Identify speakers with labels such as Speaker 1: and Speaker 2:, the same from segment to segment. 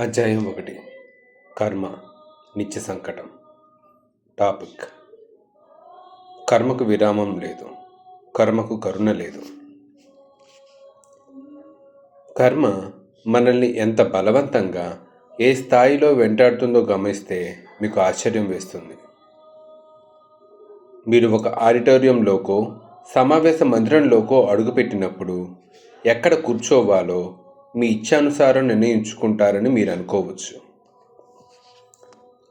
Speaker 1: అధ్యాయం ఒకటి. కర్మ నిత్య సంకటం. టాపిక్. కర్మకు విరామం లేదు. కర్మకు కరుణ లేదు. కర్మ మనల్ని ఎంత బలవంతంగా ఏ స్థాయిలో వెంటాడుతుందో గమనిస్తే మీకు ఆశ్చర్యం వేస్తుంది. మీరు ఒక ఆడిటోరియంలోకో సమావేశ మందిరంలోకో అడుగుపెట్టినప్పుడు ఎక్కడ కూర్చోవాలో మీ ఇచ్ఛానుసారం నిర్ణయించుకుంటారని మీరు అనుకోవచ్చు.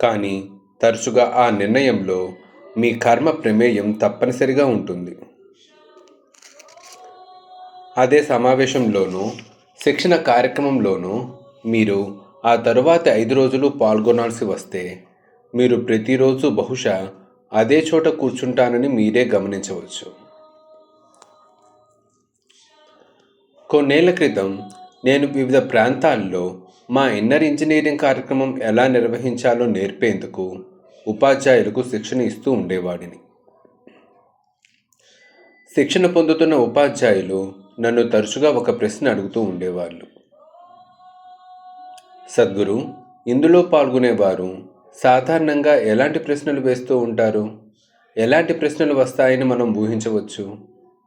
Speaker 1: కానీ తరచుగా ఆ నిర్ణయంలో మీ కర్మ ప్రమేయం తప్పనిసరిగా ఉంటుంది. అదే సమావేశంలోనూ శిక్షణ కార్యక్రమంలోనూ మీరు ఆ తరువాత ఐదు రోజులు పాల్గొనాల్సి వస్తే మీరు ప్రతిరోజు బహుశా అదే చోట కూర్చుంటానని మీరే గమనించవచ్చు. కొన్నేళ్ళ క్రితం నేను వివిధ ప్రాంతాల్లో మా ఇన్నర్ ఇంజనీరింగ్ కార్యక్రమం ఎలా నిర్వహించాలో నేర్పేందుకు ఉపాధ్యాయులకు శిక్షణ ఇస్తూ ఉండేవాడిని. శిక్షణ పొందుతున్న ఉపాధ్యాయులు నన్ను తరచుగా ఒక ప్రశ్న అడుగుతూ ఉండేవాళ్ళు. సద్గురు ఇందులో పాల్గొనేవారు సాధారణంగా ఎలాంటి ప్రశ్నలు వేస్తూ ఉంటారు? ఎలాంటి ప్రశ్నలు వస్తాయని మనం ఊహించవచ్చు?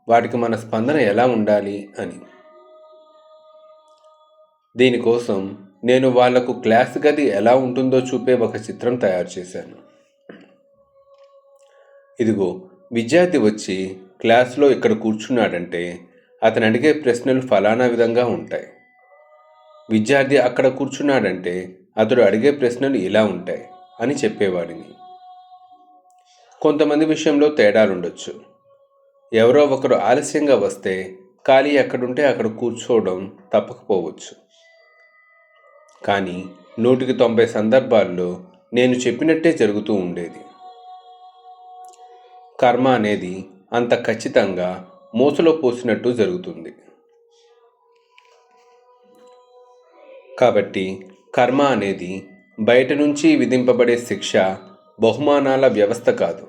Speaker 1: వాటికి మన స్పందన ఎలా ఉండాలి? అని. దీనికోసం నేను వాళ్ళకు క్లాస్ గది ఎలా ఉంటుందో చూపే ఒక చిత్రం తయారు చేశాను. ఇదిగో విద్యార్థి వచ్చి క్లాస్లో ఇక్కడ కూర్చున్నాడంటే అతను అడిగే ప్రశ్నలు ఫలానా విధంగా ఉంటాయి. విద్యార్థి అక్కడ కూర్చున్నాడంటే అతడు అడిగే ప్రశ్నలు ఇలా ఉంటాయి అని చెప్పేవాడిని. కొంతమంది విషయంలో తేడాలుండొచ్చు ఎవరో ఒకరు ఆలస్యంగా వస్తే ఖాళీ ఎక్కడుంటే అక్కడ కూర్చోవడం తప్పకపోవచ్చు. కానీ నూటికి తొంభై సందర్భాల్లో నేను చెప్పినట్టే జరుగుతూ ఉండేది. కర్మ అనేది అంత ఖచ్చితంగా మూసలో పోసినట్టు జరుగుతుంది. కాబట్టి కర్మ అనేది బయట నుంచి విధింపబడే శిక్ష బహుమానాల వ్యవస్థ కాదు.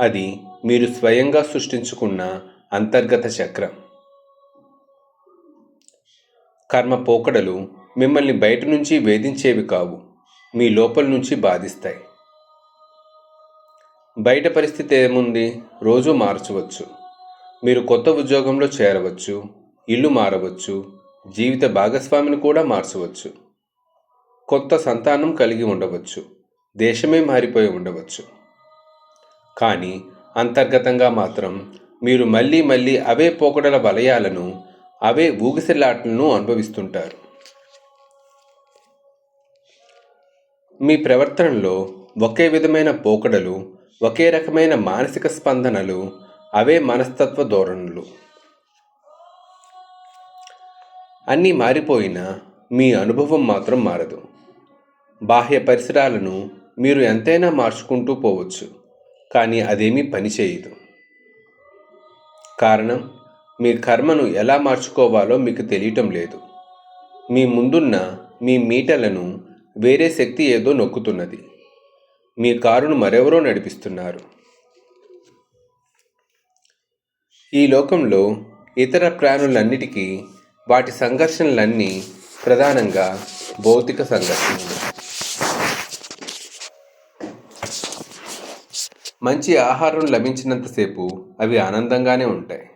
Speaker 1: అది మీరు స్వయంగా సృష్టించుకున్న అంతర్గత చక్రం. కర్మ పోకడలు మిమ్మల్ని బయట నుంచి వేధించేవి కావు మీ లోపల నుంచి బాధిస్తాయి. బయట పరిస్థితి ఏముంది? రోజు మార్చవచ్చు. మీరు కొత్త ఉద్యోగంలో చేరవచ్చు ఇల్లు మారవచ్చు జీవిత భాగస్వామిని కూడా మార్చవచ్చు. కొత్త సంతానం కలిగి ఉండవచ్చు దేశమే మారిపోయి ఉండవచ్చు. కానీ అంతర్గతంగా మాత్రం మీరు మళ్ళీ మళ్ళీ అవే పోకడల వలయాలను అవే ఊగిసలాటలను అనుభవిస్తుంటారు. మీ ప్రవర్తనలో ఒకే విధమైన పోకడలు ఒకే రకమైన మానసిక స్పందనలు అవే మనస్తత్వ ధోరణులు. అన్నీ మారిపోయినా మీ అనుభవం మాత్రం మారదు. బాహ్య పరిసరాలను మీరు ఎంతైనా మార్చుకుంటూ పోవచ్చు కానీ అదేమీ పనిచేయదు కారణం మీ కర్మను ఎలా మార్చుకోవాలో మీకు తెలియటం లేదు. మీ ముందున్న మీ మీటలను వేరే శక్తి ఏదో నొక్కుతున్నది. మీ కారును మరెవరో నడిపిస్తున్నారు. ఈ లోకంలో ఇతర ప్రాణులన్నిటికీ వాటి సంఘర్షణలన్నీ ప్రధానంగా భౌతిక సంఘర్షణలు. మంచి ఆహారం లభించినంతసేపు అవి ఆనందంగానే ఉంటాయి.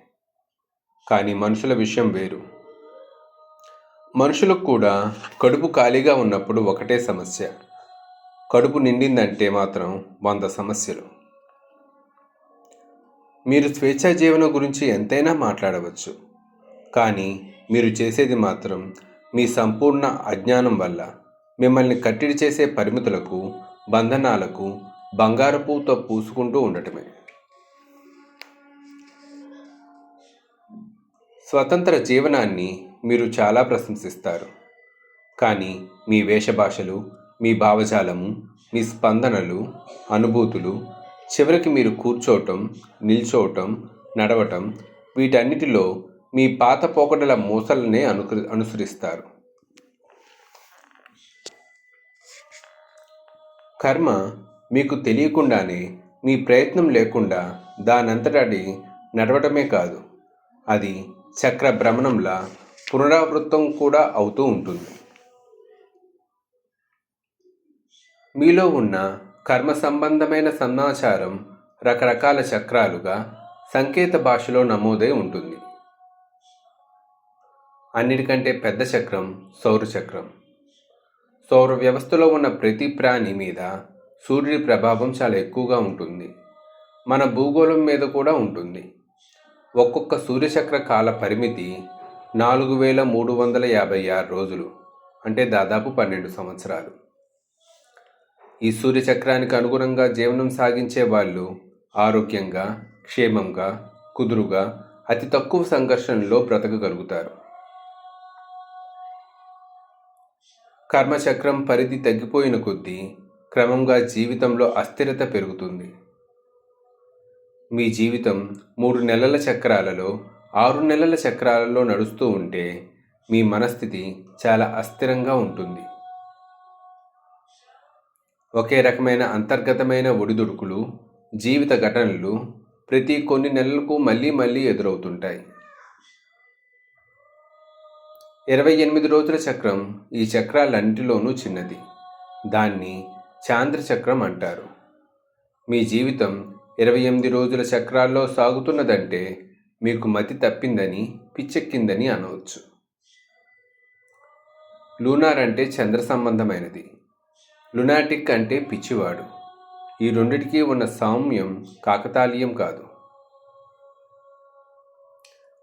Speaker 1: కానీ మనుషుల విషయం వేరు. మనుషులకు కూడా కడుపు ఖాళీగా ఉన్నప్పుడు ఒకటే సమస్య. కడుపు నిండిందంటే మాత్రం వంద సమస్యలు. మీరు స్వేచ్ఛా జీవనం గురించి ఎంతైనా మాట్లాడవచ్చు. కానీ మీరు చేసేది మాత్రం మీ సంపూర్ణ అజ్ఞానం వల్ల. మిమ్మల్ని కట్టిడి చేసే పరిమితులకు బంధనాలకు బంగారపుతో పూసుకుంటూ ఉండటమే. స్వతంత్ర జీవనాన్ని మీరు చాలా ప్రశంసిస్తారు. కానీ మీ వేషభాషలు మీ భావజాలము మీ స్పందనలు అనుభూతులు చివరికి మీరు కూర్చోవటం నిల్చోవటం నడవటం వీటన్నిటిలో మీ పాత పోకడల మూసలనే అను అనుసరిస్తారు. కర్మ మీకు తెలియకుండానే మీ ప్రయత్నం లేకుండా దానంతటాడి నడవటమే కాదు. అది చక్ర భ్రమణంలా పునరావృతం కూడా అవుతూ ఉంటుంది. మీలో ఉన్న కర్మ సంబంధమైన సమాచారం రకరకాల చక్రాలుగా సంకేత భాషలో నమోదై ఉంటుంది. అన్నిటికంటే పెద్ద చక్రం సౌర చక్రం. సౌర వ్యవస్థలో ఉన్న ప్రతి ప్రాణి మీద సూర్యుడి ప్రభావం చాలా ఎక్కువగా ఉంటుంది. మన భూగోళం మీద కూడా ఉంటుంది. ఒక్కొక్క సూర్యచక్ర కాల పరిమితి నాలుగు వేల మూడు వందల యాభై ఆరు రోజులు అంటే దాదాపు పన్నెండు సంవత్సరాలు. ఈ సూర్యచక్రానికి అనుగుణంగా జీవనం సాగించే వాళ్ళు ఆరోగ్యంగా క్షేమంగా కుదురుగా అతి తక్కువ సంఘర్షణలో బ్రతకగలుగుతారు. కర్మచక్రం పరిధి తగ్గిపోయిన కొద్దీ క్రమంగా జీవితంలో అస్థిరత పెరుగుతుంది. మీ జీవితం మూడు నెలల చక్రాలలో ఆరు నెలల చక్రాలలో నడుస్తూ ఉంటే మీ మనస్థితి చాలా అస్థిరంగా ఉంటుంది. ఒకే రకమైన అంతర్గతమైన ఒడిదుడుకులు జీవిత ఘటనలు ప్రతి కొన్ని నెలలకు మళ్ళీ మళ్ళీ ఎదురవుతుంటాయి. ఇరవై ఎనిమిది రోజుల చక్రం ఈ చక్రాలన్నిటిలోనూ చిన్నది. దాన్ని చాంద్ర చక్రం అంటారు. మీ జీవితం ఇరవై ఎనిమిది రోజుల చక్రాల్లో సాగుతున్నదంటే మీకు మతి తప్పిందని పిచ్చెక్కిందని అనవచ్చు. లూనార్ అంటే చంద్ర సంబంధమైనది. లునాటిక్ అంటే పిచ్చివాడు. ఈ రెండిటికి ఉన్న సామ్యం కాకతాళీయం కాదు.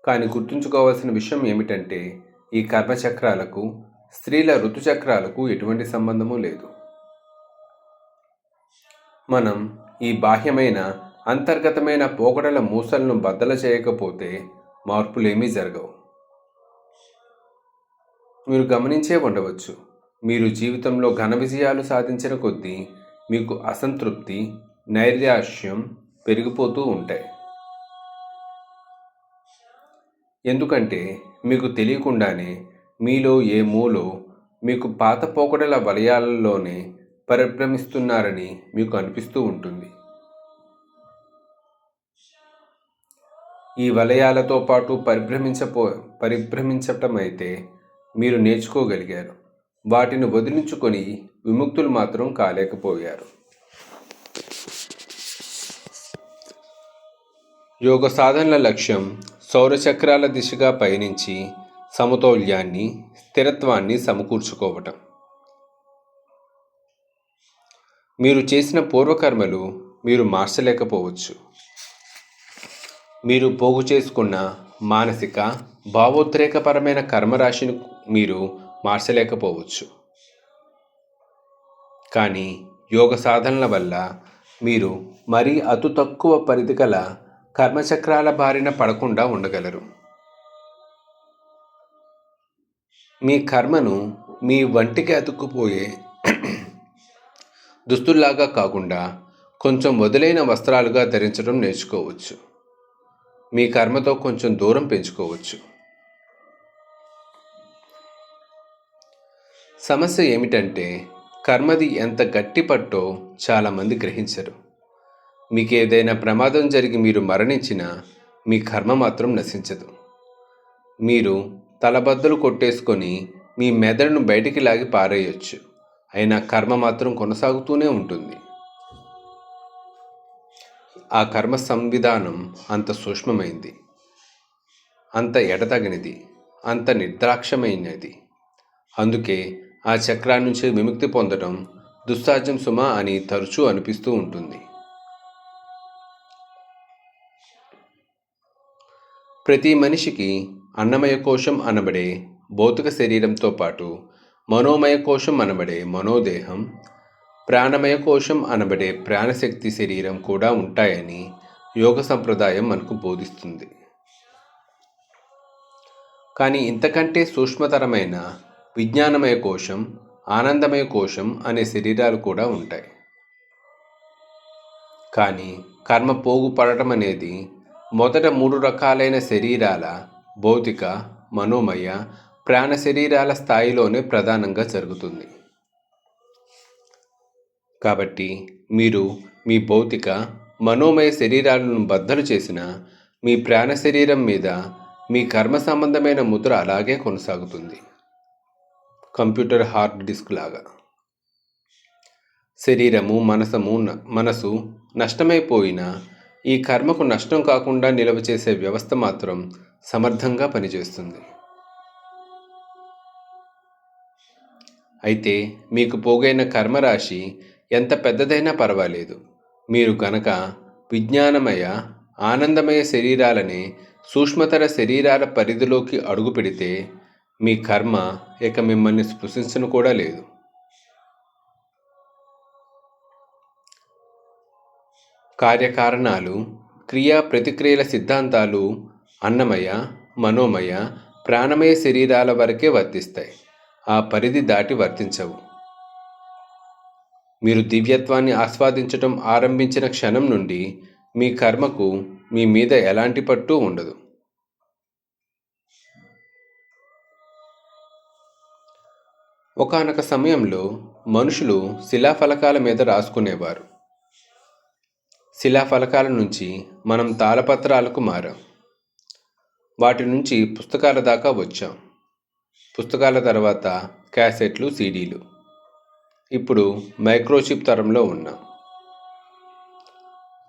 Speaker 1: కానీ గుర్తుంచుకోవాల్సిన విషయం ఏమిటంటే ఈ కర్మచక్రాలకు స్త్రీల ఋతుచక్రాలకు ఎటువంటి సంబంధము లేదు. మనం ఈ బాహ్యమైన అంతర్గతమైన పోకడల మూసలను బద్దల చేయకపోతే మార్పులేమీ జరగవు. మీరు గమనించే ఉండవచ్చు. మీరు జీవితంలో ఘన విజయాలు సాధించిన కొద్దీ మీకు అసంతృప్తి నైరాశ్యం పెరిగిపోతూ ఉంటాయి. ఎందుకంటే మీకు తెలియకుండానే మీలో ఏ మూలో మీకు పాత పోకడల వలయాలలోనే పరిభ్రమిస్తున్నారని మీకు అనిపిస్తూ ఉంటుంది. ఈ వలయాలతో పాటు పరిభ్రమించపో పరిభ్రమించటం అయితే మీరు నేర్చుకోగలిగారు. వాటిని వదిలించుకొని విముక్తులు మాత్రం కాలేకపోయారు. యోగ సాధనల లక్ష్యం సౌరచక్రాల దిశగా పయనించి సమతౌల్యాన్ని స్థిరత్వాన్ని సమకూర్చుకోవటం. మీరు చేసిన పూర్వకర్మలు మీరు మార్చలేకపోవచ్చు. మీరు పోగు చేసుకున్న మానసిక భావోద్రేకపరమైన కర్మరాశిని మీరు మార్చలేకపోవచ్చు. కానీ యోగ సాధనల వల్ల మీరు మరీ అతు తక్కువ పరిధి గల కర్మచక్రాల బారిన పడకుండా ఉండగలరు. మీ కర్మను మీ వంటికి అతుక్కుపోయే దుస్తుల్లాగా కాకుండా కొంచెం వదిలైన వస్త్రాలుగా ధరించడం నేర్చుకోవచ్చు. మీ కర్మతో కొంచెం దూరం పెంచుకోవచ్చు. సమస్య ఏమిటంటే కర్మది ఎంత గట్టి పట్టో చాలామంది గ్రహించరు. మీకు ఏదైనా ప్రమాదం జరిగి మీరు మరణించినా మీ కర్మ మాత్రం నశించదు. మీరు తలబద్దలు కొట్టేసుకొని మీ మెదడును బయటికి లాగి పారేయొచ్చు. అయినా కర్మ మాత్రం కొనసాగుతూనే ఉంటుంది. ఆ కర్మ సంవిధానం అంత సూక్ష్మమైంది. అంత ఎడతగినది. అంత నిర్ద్రాక్షమైనది అందుకే ఆ చక్రా నుంచి విముక్తి పొందడం దుస్సాధ్యం సుమ అని తరచూ అనిపిస్తూ ఉంటుంది. ప్రతి మనిషికి అన్నమయ కోశం అనబడే భౌతిక శరీరంతో పాటు మనోమయ కోశం అనబడే మనోదేహం ప్రాణమయ కోశం అనబడే ప్రాణశక్తి శరీరం కూడా ఉంటాయని యోగ సంప్రదాయం మనకు బోధిస్తుంది. కానీ ఇంతకంటే సూక్ష్మతరమైన విజ్ఞానమయ కోశం ఆనందమయ కోశం అనే శరీరాలు కూడా ఉంటాయి. కానీ కర్మ పోగు పడటం అనేది మొదట మూడు రకాలైన శరీరాల భౌతిక మనోమయ ప్రాణ శరీరాల స్థాయిలోనే ప్రధానంగా జరుగుతుంది. కాబట్టి మీరు మీ భౌతిక మనోమయ శరీరాలను బద్దలు చేసిన మీ ప్రాణ శరీరం మీద మీ కర్మ సంబంధమైన ముద్ర అలాగే కొనసాగుతుంది. కంప్యూటర్ హార్డ్ డిస్క్ లాగా. శరీరము మనసము మనసు నష్టమైపోయినా ఈ కర్మకు నష్టం కాకుండా నిలవ చేసే వ్యవస్థ మాత్రం సమర్థంగా పనిచేస్తుంది. అయితే మీకు పోగైన కర్మరాశి ఎంత పెద్దదైనా పర్వాలేదు. మీరు కనుక విజ్ఞానమయ ఆనందమయ శరీరాలని సూక్ష్మతర శరీరాల పరిధిలోకి అడుగు పెడితే మీ కర్మ ఇక మిమ్మల్ని స్పృశించను కూడా లేదు. కార్యకారణాలు క్రియా ప్రతిక్రియల సిద్ధాంతాలు అన్నమయ మనోమయ ప్రాణమయ శరీరాల వరకే వర్తిస్తాయి. ఆ పరిధి దాటి వర్తించవు. మీరు దివ్యత్వాన్ని ఆస్వాదించటం ఆరంభించిన క్షణం నుండి మీ కర్మకు మీ మీద ఎలాంటి పట్టు ఉండదు. ఒకానొక సమయంలో మనుషులు శిలాఫలకాల మీద రాసుకునేవారు. శిలాఫలకాల నుంచి మనం తాళపత్రాలకు మారాం. వాటి నుంచి పుస్తకాల దాకా వచ్చాం. పుస్తకాల తర్వాత క్యాసెట్లు సీడీలు. ఇప్పుడు మైక్రోచిప్ తరంలో ఉన్నాం.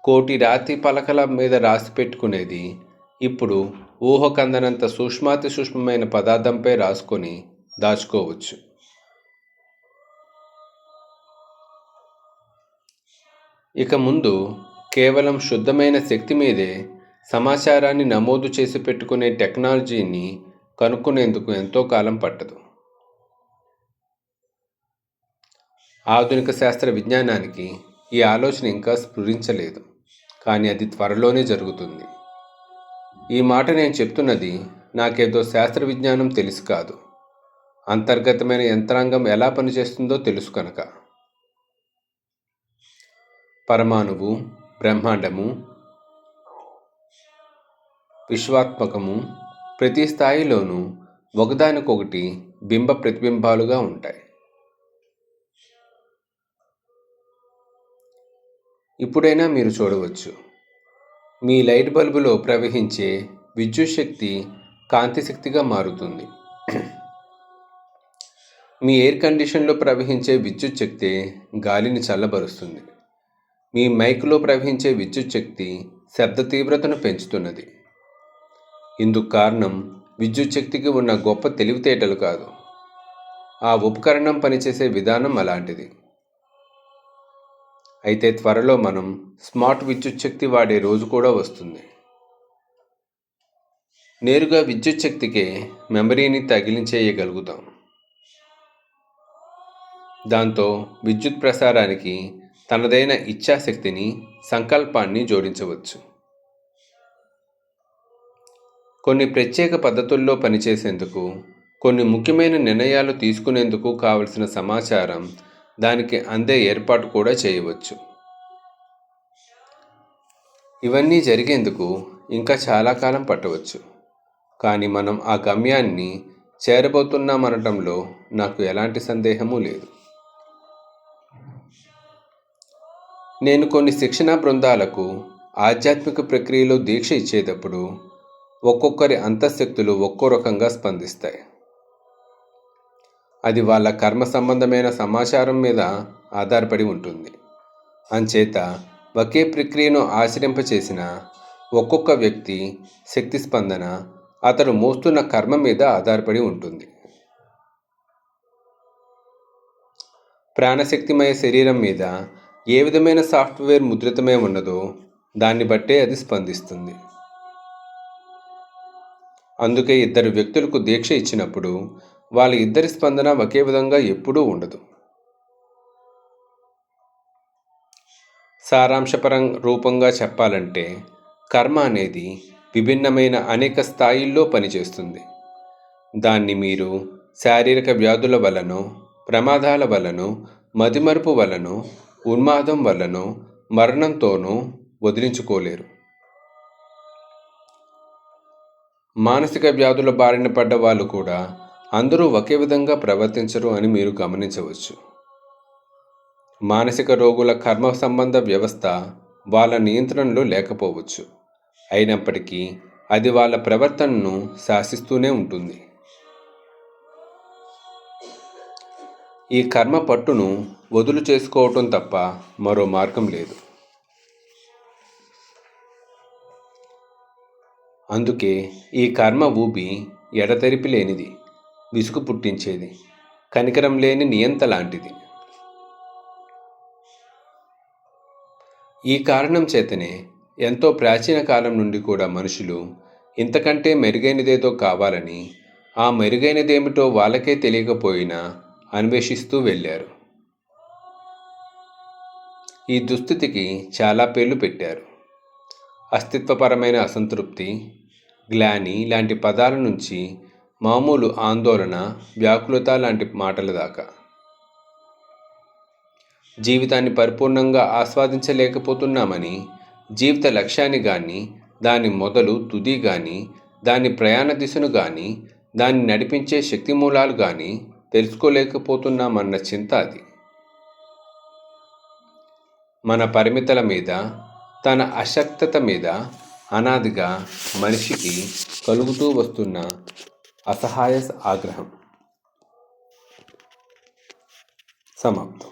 Speaker 1: కోటి రాతి పలకల మీద రాసి పెట్టుకునేది ఇప్పుడు ఊహకందనంత సూక్ష్మాతి సూక్ష్మమైన పదార్థంపై రాసుకొని దాచుకోవచ్చు. ఇక ముందు కేవలం శుద్ధమైన శక్తి మీదే సమాచారాన్ని నమోదు చేసి పెట్టుకునే టెక్నాలజీని కనుక్కునేందుకు ఎంతో కాలం పట్టదు. ఆధునిక శాస్త్ర విజ్ఞానానికి ఈ ఆలోచన ఇంకా స్ఫురించలేదు కానీ అది త్వరలోనే జరుగుతుంది. ఈ మాట నేను చెప్తున్నది నాకేదో శాస్త్ర విజ్ఞానం తెలుసు కాదు. అంతర్గతమైన యంత్రాంగం ఎలా పనిచేస్తుందో తెలుసు కనుక. పరమాణువు బ్రహ్మాండము విశ్వాత్మకము ప్రతి స్థాయిలోనూ ఒకదానికొకటి బింబ ప్రతిబింబాలుగా ఉంటాయి. ఇప్పుడైనా మీరు చూడవచ్చు. మీ లైట్ బల్బులో ప్రవహించే విద్యుత్ శక్తి కాంతి శక్తిగా మారుతుంది. మీ ఎయిర్ కండిషన్లో ప్రవహించే విద్యుత్ శక్తి గాలిని చల్లబరుస్తుంది. మీ మైక్లో ప్రవహించే విద్యుత్ శక్తి శబ్ద తీవ్రతను పెంచుతున్నది. ఇందుకు కారణం విద్యుత్ శక్తికి ఉన్న గొప్ప తెలివితేటలు కాదు. ఆ ఉపకరణం పనిచేసే విధానం అలాంటిది. అయితే త్వరలో మనం స్మార్ట్ విద్యుత్ శక్తి వాడే రోజు కూడా వస్తుంది. నేరుగా విద్యుత్ శక్తికే మెమరీని తగిలించేయగలుగుతాం. దాంతో విద్యుత్ ప్రసారానికి తనదైన ఇచ్ఛాశక్తిని సంకల్పాన్ని జోడించవచ్చు. కొన్ని ప్రత్యేక పద్ధతుల్లో పనిచేసేందుకు కొన్ని ముఖ్యమైన నిర్ణయాలు తీసుకునేందుకు కావలసిన సమాచారం దానికి అందే ఏర్పాటు కూడా చేయవచ్చు. ఇవన్నీ జరిగేందుకు ఇంకా చాలా కాలం పట్టవచ్చు. కానీ మనం ఆ గమ్యాన్ని చేరబోతున్నామనటంలో నాకు ఎలాంటి సందేహము లేదు. నేను కొన్ని శిక్షణా బృందాలకు ఆధ్యాత్మిక ప్రక్రియలో దీక్ష ఇచ్చేటప్పుడు ఒక్కొక్కరి అంతఃశక్తులు ఒక్కో రకంగా స్పందిస్తాయి. అది వాళ్ళ కర్మ సంబంధమైన సమాచారం మీద ఆధారపడి ఉంటుంది. అంచేత ఒకే ప్రక్రియను ఆచరింపచేసిన ఒక్కొక్క వ్యక్తి శక్తి స్పందన అతడు మోస్తున్న కర్మ మీద ఆధారపడి ఉంటుంది. ప్రాణశక్తిమయ శరీరం మీద ఏ విధమైన సాఫ్ట్వేర్ ముద్రితమై ఉన్నదో దాన్ని బట్టే అది స్పందిస్తుంది. అందుకే ఇద్దరు వ్యక్తులకు దీక్ష ఇచ్చినప్పుడు వాళ్ళ ఇద్దరి స్పందన ఒకే విధంగా ఎప్పుడూ ఉండదు. సారాంశపరం రూపంగా చెప్పాలంటే కర్మ అనేది విభిన్నమైన అనేక స్థాయిల్లో పనిచేస్తుంది. దాన్ని మీరు శారీరక వ్యాధుల వలనో ప్రమాదాల వలనో మతిమరుపు వలనో ఉన్మాదం వలనో మరణంతోనూ వదిలించుకోలేరు. మానసిక వ్యాధుల బారిన పడ్డ వాళ్ళు కూడా అందరూ ఒకే విధంగా ప్రవర్తించరు అని మీరు గమనించవచ్చు. మానసిక రోగుల కర్మ సంబంధ వ్యవస్థ వాళ్ళ నియంత్రణలో లేకపోవచ్చు. అయినప్పటికీ అది వాళ్ళ ప్రవర్తనను శాసిస్తూనే ఉంటుంది. ఈ కర్మ పట్టును వదులు చేసుకోవటం తప్ప మరో మార్గం లేదు. అందుకే ఈ కర్మ ఊబి ఎడతెరిపి లేనిది. విసుగు పుట్టించేది. కనికరం లేని నియంత లాంటిది. ఈ కారణం చేతనే ఎంతో ప్రాచీన కాలం నుండి కూడా మనుషులు ఇంతకంటే మెరుగైనదేదో కావాలని ఆ మెరుగైనదేమిటో వాళ్ళకే తెలియకపోయినా అన్వేషిస్తూ వెళ్ళారు. ఈ దుస్థితికి చాలా పేర్లు పెట్టారు. అస్తిత్వపరమైన అసంతృప్తి గ్లాని లాంటి పదాల నుంచి మామూలు ఆందోళన వ్యాకులత లాంటి మాటల దాకా. జీవితాన్ని పరిపూర్ణంగా ఆస్వాదించలేకపోతున్నామని జీవిత లక్ష్యాన్ని కానీ దాని మొదలు తుది కానీ దాని ప్రయాణ దిశను కానీ దాన్ని నడిపించే శక్తి మూలాలు కానీ తెలుసుకోలేకపోతున్నామన్న చింత అది. మన పరిమితుల మీద తన అశక్తత మీద అనాదిగా మనిషికి కలుగుతూ వస్తున్న असहाय आग्रह समाप्त